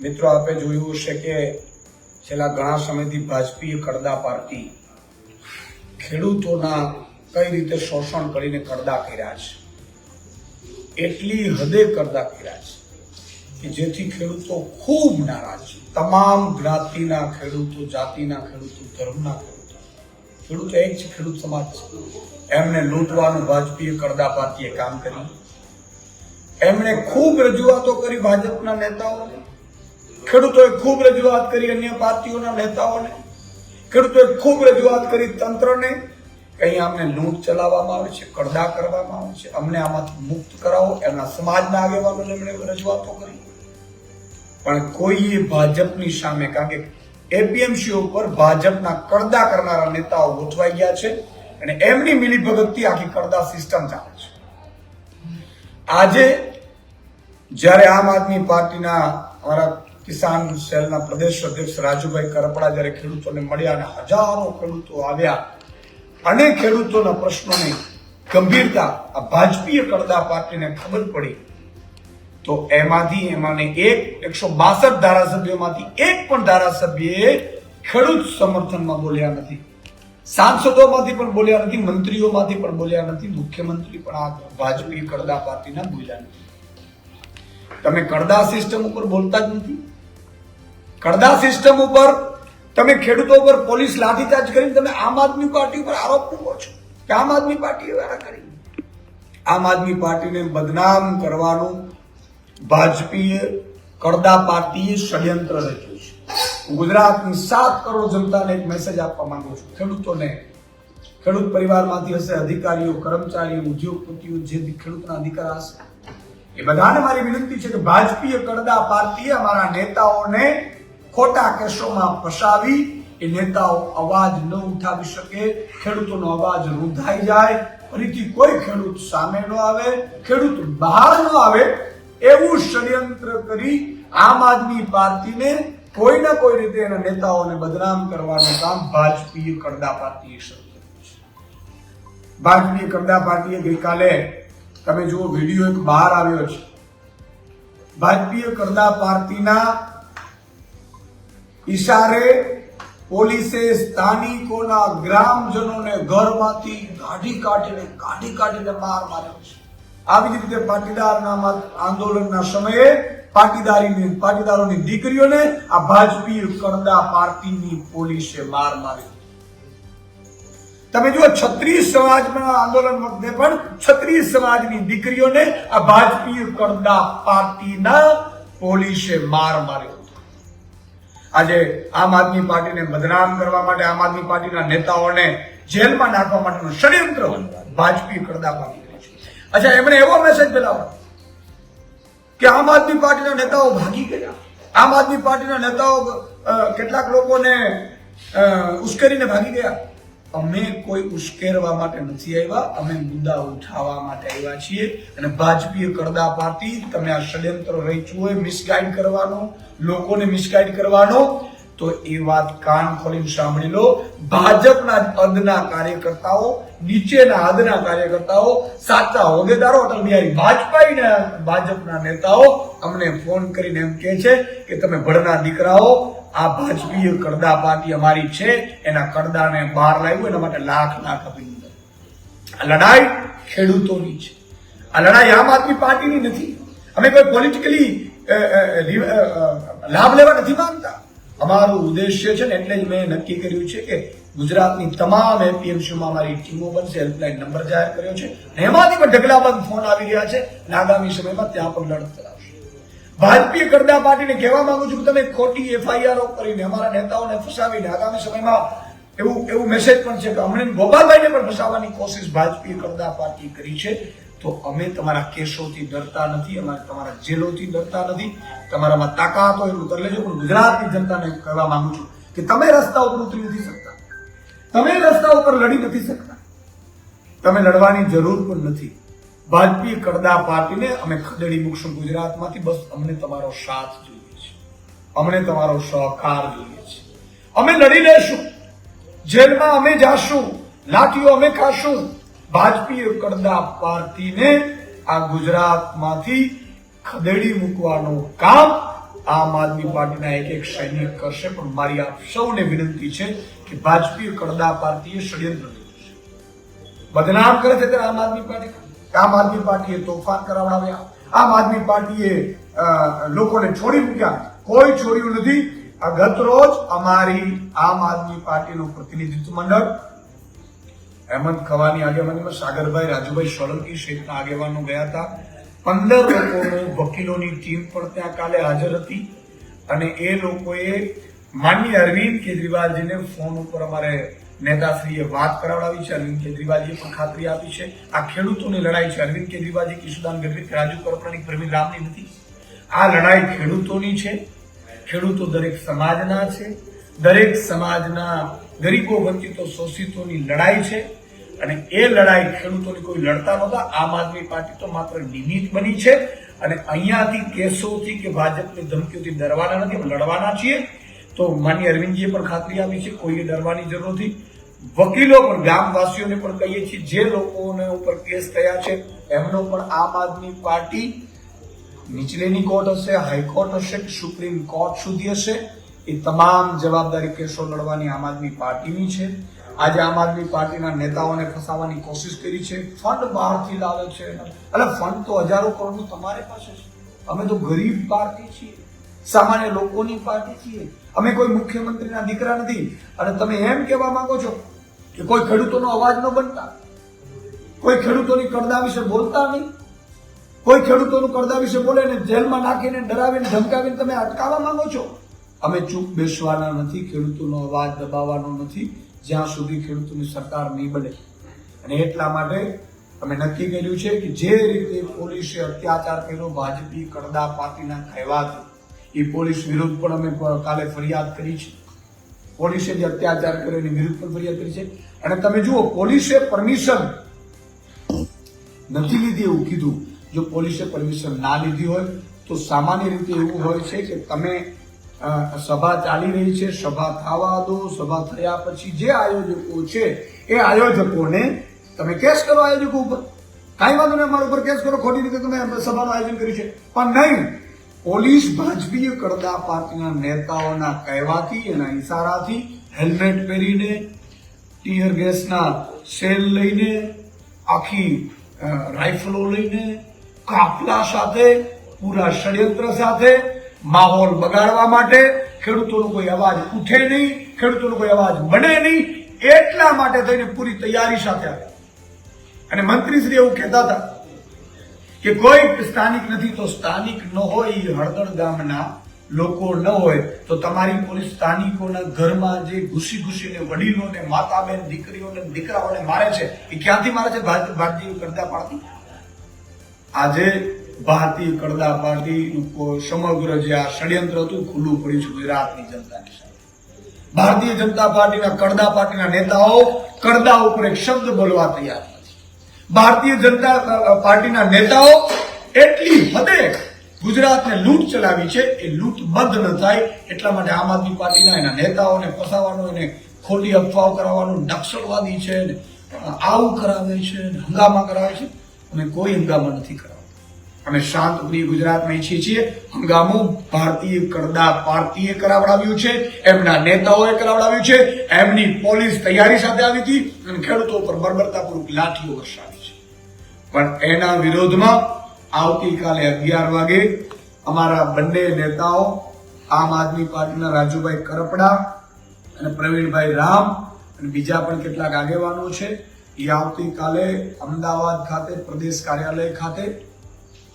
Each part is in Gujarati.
મિત્રો, આપે જોયું હશે કે છેલ્લા ઘણા સમયથી ભાજપીય કરદા પાર્ટી ખેડૂતોના કઈ રીતે શોષણ કરીને કરદા કર્યા છે? એટલી હદે કરદા કર્યા છે કે જેથી ખેડૂતો ખૂબ નારાજ છે. તમામ જ્ઞાતિના ખેડૂતો, જાતિના ખેડૂતો, ધર્મના ખેડૂતો. ખેડૂતો એક છે ખેડૂત સમાજ છે. એમને લૂંટવાનું ભાજપીય કરદા પાર્ટીએ કામ કર્યું. એમણે ખૂબ રજૂઆતો કરી ભાજપના નેતાઓને. ખેડૂતોએ ખૂબ રજૂઆત કરી અન્ય પાર્ટીઓના નેતાઓને, ખેડૂતોએ ખૂબ રજૂઆત કરી તંત્રને કે અહીંયા અમને લૂંટ ચલાવવામાં આવે છે કડદા કરવામાં આવે છે. અમને આમાંથી મુક્ત કરાવો. એમના સમાજના આગેવાનોને એમણે રજૂઆતો કરી. પણ કોઈએ ભાજપની સામે, કારણ કે એપીએમસી ઉપર ભાજપના કડદા કરનારા નેતાઓ ગોઠવાઈ ગયા છે અને એમની મિલીભગતથી આખી કડદા સિસ્ટમ ચાલે છે. આજે જ્યારે આમ આદમી પાર્ટીના અમારા કિસાન સેલના પ્રદેશ અધ્યક્ષ રાજુભાઈ કરપડા જ્યારે ખેડૂતોને મળ્યા અને હજારો ખેડૂતો આવ્યા, અને ખેડૂતોના પ્રશ્નોની ગંભીરતા આ ભાજપીય કડદા પાર્ટીને ખબર પડી, તો એમાંથી એમાંને એક એકસો બાસઠ ધારાસભ્યોમાંથી એક પણ ધારાસભ્યએ ખેડૂત સમર્થનમાં બોલ્યા નથી. સાંસદોમાંથી પણ બોલ્યા નથી, મંત્રીઓમાંથી પણ બોલ્યા નથી, મુખ્યમંત્રી પણ આ ભાજપી કડદા પાર્ટીના બોલ્યા નથી. તમે કડદા સિસ્ટમ ઉપર બોલતા જ નથી. કડદા સિસ્ટમ ઉપર તમે ખેડૂતો ઉપર પોલીસ લાઠીચાર્જ કરીને તમે આમ આદમી પાર્ટી ઉપર આરોપ મૂકો છો કે આમ આદમી પાર્ટીએ વાળા કરી. આમ આદમી પાર્ટીને બદનામ કરવાનું ભાજપીએ કડદા પાર્ટીએ ષડયંત્ર રચ્યું છે. હું ગુજરાતની સાત કરોડ જનતાને એક મેસેજ આપવા માંગુ છું. ખેડૂતોને, ખેડૂત પરિવારમાંથી હશે, અધિકારીઓ, કર્મચારીઓ, ઉદ્યોગપતિઓ, જે ખેડૂતના અધિકાર હશે. એ બધાને મારી વિનંતી છે કે ભાજપીય કડદા પાર્ટીએ અમારા નેતાઓને ખોટા કેસોમાં ફસાવી, એ નેતાઓ અવાજ ન ઉઠાવી શકે, ખેડૂતોનો અવાજ રૂંધાઈ જાય, ફરીથી કોઈ ખેડૂત સામે ન આવે, ખેડૂત બહાર ન આવે, એવું ષડયંત્ર કરી આમ આદમી પાર્ટીને કોઈ ના કોઈ રીતે એના નેતાઓને બદનામ કરવાનું કામ ભાજપીય કરદા પાર્ટીએ શરૂ કર્યું છે. ભાજપીય કરડા પાર્ટીએ ગઈકાલે, તમે જુઓ, વીડિયો એક બહાર આવ્યો છે. ભાજપીય કડદા પાર્ટીના ઈશારે પોલીસે સ્થાનિકોના ગ્રામજનોને ઘરમાંથી કાઢી કાઢીને કાઢી કાઢીને માર માર્યો છે. આવી જ રીતે પાટીદારના આંદોલનના સમયે પાટીદારીની, પાટીદારોની દીકરીઓને આ ભાજપી કડદા પાર્ટીની પોલીસે માર માર્યો. તમે જુઓ, છત્રીસ સમાજના આંદોલન વખતે પણ છત્રીસ સમાજની દીકરીઓને આ ભાજપી કડદા પાર્ટીના પોલીસે માર માર્યો. આજે આમ આદમી પાર્ટીને બદનામ કરવા માટે આમ આદમી પાર્ટીના નેતાઓને જેલમાં નાખવા માટેનું ષડયંત્ર ભાજપી કડદા પાર્ટી કરે છે. અચ્છા, એમણે એવો મેસેજ ફેલાવ્યો કે આમ આદમી પાર્ટીના નેતાઓ ભાગી ગયા. આમ આદમી પાર્ટીના નેતાઓ કેટલાક લોકોને ઉશ્કેરીને ભાગી ગયા. અમે કોઈ ઉશ્કેરવા માટે નથી આવ્યા. અમે મુદ્દા ઉઠાવવા માટે આવ્યા છીએ. અને ભાજપીય કરદા પાર્ટી, તમે આ ષડયંત્ર રચ્યું હોય મિસગાઈડ કરવાનો, લોકોને મિસગાઈડ કરવાનો, તો એ વાત કાન ખોલીને સાંભળી લો. ભાજપના અદના કાર્યકર્તાઓ, નીચેના અદના કાર્યકર્તાઓ, સાચા હોદ્દેદારો અટલ બિહારી વાજપેયીના ભાજપના નેતાઓ અમને ફોન કરીને એમ કહે છે કે તમે ભણના દીકરાઓ આ ભાજપીય કરદા પાર્ટી અમારી છે, એના કરદાને બહાર લાવ્યું, એના માટે લાખ લાખ અભિનંદન. આ લડાઈ ખેડૂતોની છે. આ લડાઈ આમ આદમી પાર્ટીની નથી. અમે કોઈ પોલિટિકલી લાભ લેવા નથી માંગતા. અમારું ઉદ્દેશ્ય છે ને એટલે જ મેં નક્કી કર્યું છે કે ગુજરાતની તમામ એપીએમસીમાં અમારી ટીમો બનશે હેલ્પલાઇન નંબર જાહેર કર્યો છે. એમાંથી પણ ઢગલાબંધ ફોન આવી રહ્યા છે. અને આગામી સમયમાં ત્યાં પણ લડત ભાજપીય કડદા પાર્ટીને કહેવા માંગુ છું કે તમે ખોટી એફઆઈઆરઓ કરીને અમારા નેતાઓને ફસાવીને આગામી સમયમાં એવું એવું મેસેજ પણ છે કે અમને ગોપાલભાઈને પણ ફસાવવાની કોશિશ ભાજપીય કરતા પાર્ટી કરી છે. તો અમે તમારા કેસોથી ડરતા નથી, અમારે તમારા જેલોથી ડરતા નથી. તમારામાં તાકાત હોય એટલું કરી લેજો. પણ ગુજરાતની જનતાને કહેવા માંગુ છું કે તમે રસ્તા ઉપર ઉતરી નથી શકતા. તમે રસ્તા ઉપર લડી નથી શકતા. તમે લડવાની જરૂર પણ નથી. ભાજપી કડદા પાર્ટીને અમે ખદેડી મૂકશું ગુજરાતમાંથી. બસ અમને તમારો સાથ જોઈએ છે. અમને તમારો સહકાર જોઈએ છે. અમે લડી લેશું જેલમાં અમે જાશું. લાઠીઓ અમે ખાશું. ભાજપી કડદા પાર્ટીને આ ગુજરાતમાંથી ખદેડી મૂકવાનું કામ આમ આદમી પાર્ટીના એક એક સૈનિક કરશે. પણ મારી આપ સૌને વિનંતી છે કે ભાજપી કડદા પાર્ટીએ ષડયંત્ર છે. બદનામ કરે છે ત્યારે આમ આદમી પાર્ટી. આમ આદમી પાર્ટીએ તોફાન કરાવડાવ્યા. આમ આદમી પાર્ટીએ લોકોને છોડી મૂક્યા. કોઈ છોડ્યું નથી. ગત રોજ અમારી આમ આદમી પાર્ટીનું પ્રતિનિધિત્વ મંડળ, હેમંત ખવાની આગેવાનીમાં સાગરભાઈ, રાજુભાઈ સોલંકી સહિતના આગેવાનો ગયા હતા. પંદર લોકોનું વકીલોની ટીમ પણ ત્યાં કાલે હાજર હતી. અને એ લોકોએ માનનીય અરવિંદ કેજરીવાલજીને ફોન ઉપર અમારે નેતાશ્રીએ વાત કરાવડાવી છે, અરવિંદ કેજરીવાલજીએ પણ ખાતરી આપી છે. આ ખેડૂતોની લડાઈ છે. અરવિંદ કેજરીવાલજી કિશુદાન ગઢવી રાજુ કરપડાની પ્રવીણ રામની નથી. આ લડાઈ ખેડૂતોની છે. ખેડૂતો દરેક સમાજના છે. દરેક સમાજના ગરીબો વંચિતો શોષિતોની લડાઈ છે. અને એ લડાઈ ખેડૂતોની કોઈ લડતા નહોતા. આમ આદમી પાર્ટી તો માત્ર નિમિત્ત બની છે. અને અહીંયાથી કેસોથી કે ભાજપની ધમકીઓથી ડરવાના નથી લડવાના છીએ. તો માન્ય અરવિંદજીએ પણ ખાતરી આપી છે. કોઈએ ડરવાની જરૂર નથી. વકીલો પણ, ગામવાસીઓને પણ કહીએ છીએ, જે લોકોને ઉપર કેસ થયા છે, એમનો પણ આમ આદમી પાર્ટી નીચલેની કોર્ટ હશે, હાઈકોર્ટ હશે કે સુપ્રીમ કોર્ટ સુધી હશે? એ તમામ જવાબદારી કેસો લડવાની આમ આદમી પાર્ટીની છે. આજે આમ આદમી પાર્ટીના નેતાઓને ફસાવવાની કોશિશ કરી છે. ફંડ બહારથી લાવે છે. એટલે ફંડ તો હજારો કરોડનું તમારી પાસે છે. અમે તો ગરીબ પાર્ટી છીએ. સામાન્ય લોકોની પાર્ટી છીએ. અમે કોઈ મુખ્યમંત્રીના દીકરા નથી. અને તમે એમ કહેવા માંગો છો કે કોઈ ખેડૂતોનો અવાજ ન બનતા. કોઈ ખેડૂતોની કરદા વિશે બોલતા નહીં. કોઈ ખેડૂતોનું કરદા વિશે બોલે ને જેલમાં નાખીને ડરાવીને ધમકાવીને તમે અટકાવવા માંગો છો? અમે ચૂપ બેસવાના નથી, ખેડૂતોનો અવાજ દબાવવાનો નથી, જ્યાં સુધી ખેડૂતોની સરકાર નહીં બને. અને એટલા માટે અમે નક્કી કર્યું છે કે જે રીતે પોલીસે અત્યાચાર કર્યો, ભાજપી કરદા પાર્ટીના કહેવાથી, એ પોલીસ વિરુદ્ધ પણ અમે કાલે ફરિયાદ કરી છે. પોલીસે જે અત્યાચાર કર્યો એની વિરુદ્ધ પણ ફરિયાદ કરી છે. અને તમે જુઓ, પોલીસે પરમિશન નથી લીધી એવું કીધું. જો પોલીસે પરમિશન ના લીધી હોય, તો સામાન્ય રીતે એવું હોય છે કે તમે સભા ચાલી રહી છે, સભા થવા દો, સભા થયા પછી જે આયોજકો છે, એ આયોજકોને તમે કેસ કરો આયોજકો ઉપર. કાંઈ વાંધો નહીં, અમારા ઉપર કેસ કરો, ખોટી રીતે તમે સભાનું આયોજન કર્યું છે. પણ નહીં પોલીસ ભાજપીય કરતા પાર્ટીના નેતાઓના કહેવાથી એના ઇશારાથી હેલ્મેટ પહેરીને, ટીયર ગેસના સેલ લઈને, આખી રાઇફલો લઈને, કાફલા સાથે, પૂરા ષડયંત્ર સાથે માહોલ બગાડવા માટે ખેડૂતોનો કોઈ અવાજ ઉઠે નહીં, ખેડૂતોનો કોઈ અવાજ બને નહીં, એટલા માટે થઈને પૂરી તૈયારી સાથે આવે અને મંત્રીશ્રી એવું કહેતા હતા કે કોઈ સ્થાનિક નથી, તો સ્થાનિક ન હોય હળદર ગામના લોકો ન હોય, તો તમારી પોલીસ સ્થાનિકોના ઘરમાં જે ઘૂસી ઘૂસીને વડીલોને માતા બેન દીકરીઓને, દીકરાઓને મારે છે, એ ક્યાંથી મારે છે? ભારતીય કરતા પાર્ટી? આજે ભારતીય કરદા પાર્ટી સમગ્ર જે આ ષડયંત્ર હતું, ખુલ્લું પડ્યું છે ગુજરાતની જનતાની ભારતીય જનતા પાર્ટીના કરદા પાર્ટીના નેતાઓ કરદા ઉપર એક શબ્દ બોલવા તૈયાર ભારતીય જનતા પાર્ટીના નેતાઓ એટલી હદે ગુજરાતને લૂંટ ચલાવી છે, એ લૂંટ બંધ ન થાય, એટલા માટે આમ આદમી પાર્ટીના એના નેતાઓને ફસાવાનો એને ખોટી અફવાઓ કરાવવાનું નક્સલવાદી છે આવું કરાવે છે હંગામા કરાવે છે, અમે કોઈ હંગામા નથી કરાવતા અમે શાંતપ્રિય ગુજરાતમાં ઈચ્છીએ છીએ, હંગામો ભારતીય કરદા પાર્ટીએ કરાવડાવ્યું છે, એમના નેતાઓએ કરાવડાવ્યું છે, એમની પોલીસ તૈયારી સાથે આવી હતી અને ખેડૂતો પર બર્બરતાપૂર્વક લાઠીઓ વરસાવી. પણ એના વિરોધમાં આવતીકાલે અગિયાર વાગે અમારા બંને નેતાઓ આમ આદમી પાર્ટીના રાજુભાઈ કરપડા અને પ્રવીણભાઈ રામ અને બીજા પણ કેટલાક આગેવાનો છે, એ આવતીકાલે અમદાવાદ ખાતે પ્રદેશ કાર્યાલય ખાતે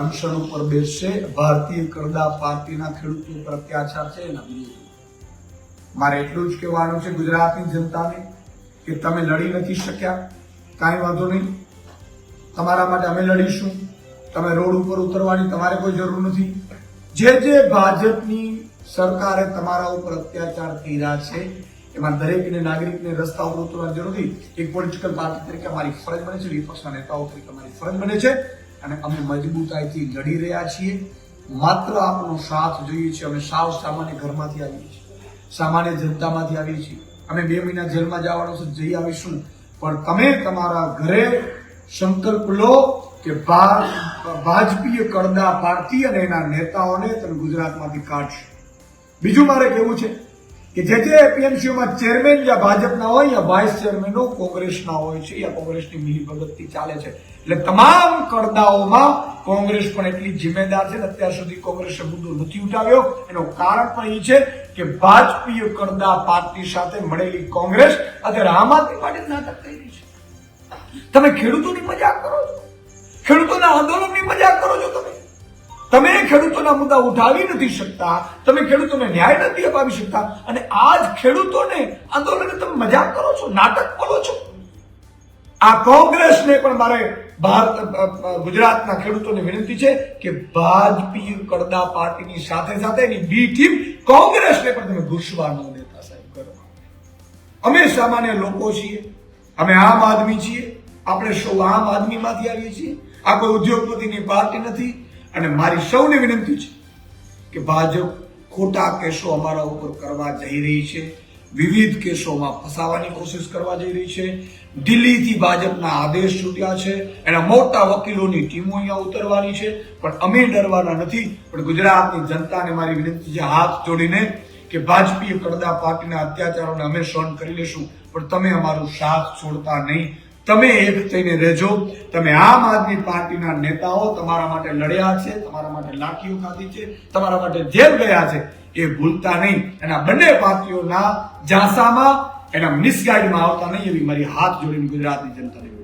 અનશન ઉપર બેસશે. ભારતીય કરદા પાર્ટીના ખેડૂતો પર અત્યાચાર છે એના મારે એટલું જ કહેવાનું છે ગુજરાતની જનતાને કે તમે લડી નથી શક્યા. કાંઈ વાંધો નહીં. તમારા માટે અમે લડીશું. તમે રોડ ઉપર ઉતરવાની તમારે કોઈ જરૂર નથી. જે જે ભાજપની સરકારે તમારા ઉપર અત્યાચાર કર્યા છે, એમાં દરેકને નાગરિકને રસ્તા ઉપર ઉતરવાની જરૂર નથી. એક પોલિટિકલ પાર્ટી તરીકે અમારી ફરજ બને છે, વિપક્ષના નેતાઓ તરીકે અમારી ફરજ બને છે અને અમે મજબૂતાઈથી લડી રહ્યા છીએ. માત્ર આપનો સાથ જોઈએ છીએ, અમે સાવ સામાન્ય ઘરમાંથી આવીએ છીએ. સામાન્ય જનતામાંથી આવીએ છીએ. અમે બે મહિના જેલમાં જવાનું છે, જઈ આવીશું. પણ તમે તમારા ઘરે સંકલ્પ લો કે ભાજપીય કડદા પાર્ટી અને એના નેતાઓને તમે ગુજરાતમાંથી કાઢશે. બીજું મારે કહેવું છે કે જે જે એપીએમસીઓમાં ચેરમેન યા ભાજપના હોય, યા વાઇસ ચેરમેનો કોંગ્રેસના હોય છે, યા કોંગ્રેસની મિલીભગતથી ચાલે છે. એટલે તમામ કરદાઓમાં કોંગ્રેસ પણ એટલી જિમ્મેદાર છે અત્યાર સુધી કોંગ્રેસે મુદ્દો નથી ઉઠાવ્યો. એનું કારણ પણ એ છે કે ભાજપીય કરદા પાર્ટી સાથે મળેલી કોંગ્રેસ અત્યારે આમ આદમી પાર્ટી નાટક કરી રહી છે. તમે ખેડૂતોની મજાક કરો છો? ખેડૂતોના આંદોલનની મજાક કરો છો તમે? તમે ખેડૂતોના મુદ્દા ઉઠાવી નથી શકતા, તમે ખેડૂતોને ન્યાય નથી અપાવી શકતા અને આજ ખેડૂતોને આંદોલનને તમે મજાક કરો છો, નાટક બોલો છો? આ કોંગ્રેસને પણ મારે ભારત ગુજરાતના ખેડૂતોને વિનંતી છે કે ભાજપી કડદા પાર્ટીની સાથે સાથે એની બી ટીમ કોંગ્રેસને પણ તમે ઘૂસવા ન સાહેબ કરો. અમે સામાન્ય લોકો છીએ, અમે આમ આદમી છીએ આપણે સૌ આમ આદમીમાંથી આવીએ છીએ. આ કોઈ ઉદ્યોગપતિની પાર્ટી નથી. અને મારી સૌને વિનંતી છે કે ભાજપ ખોટા કેસો અમારા ઉપર કરવા જઈ રહી છે. વિવિધ કેસોમાં ફસાવાની કોશિશ કરવા જઈ રહી છે. દિલ્હીથી ભાજપના આદેશ છૂટ્યા છે એના મોટા વકીલોની ટીમો અહીંયા ઉતરવાની છે. પણ અમે ડરવાના નથી. પણ ગુજરાતની જનતાને મારી વિનંતી છે હાથ જોડીને કે ભાજપીય કરદા પાર્ટીના અત્યાચારોને અમે સહન કરી લેશું. પણ તમે અમારો સાથ છોડતા નહીં. તમે એક થઈને રહેજો. તમે આમ આદમી પાર્ટીના નેતાઓ તમારા માટે લડ્યા છે, તમારા માટે લાઠીઓ ખાધી છે, તમારા માટે જેલ ગયા છે, એ ભૂલતા નહીં. એના બંને પાર્ટીઓના જાસામાં એના મિસગાઈડમાં આવતા નહીં એવી મારી હાથ જોડીને ગુજરાતની જનતાને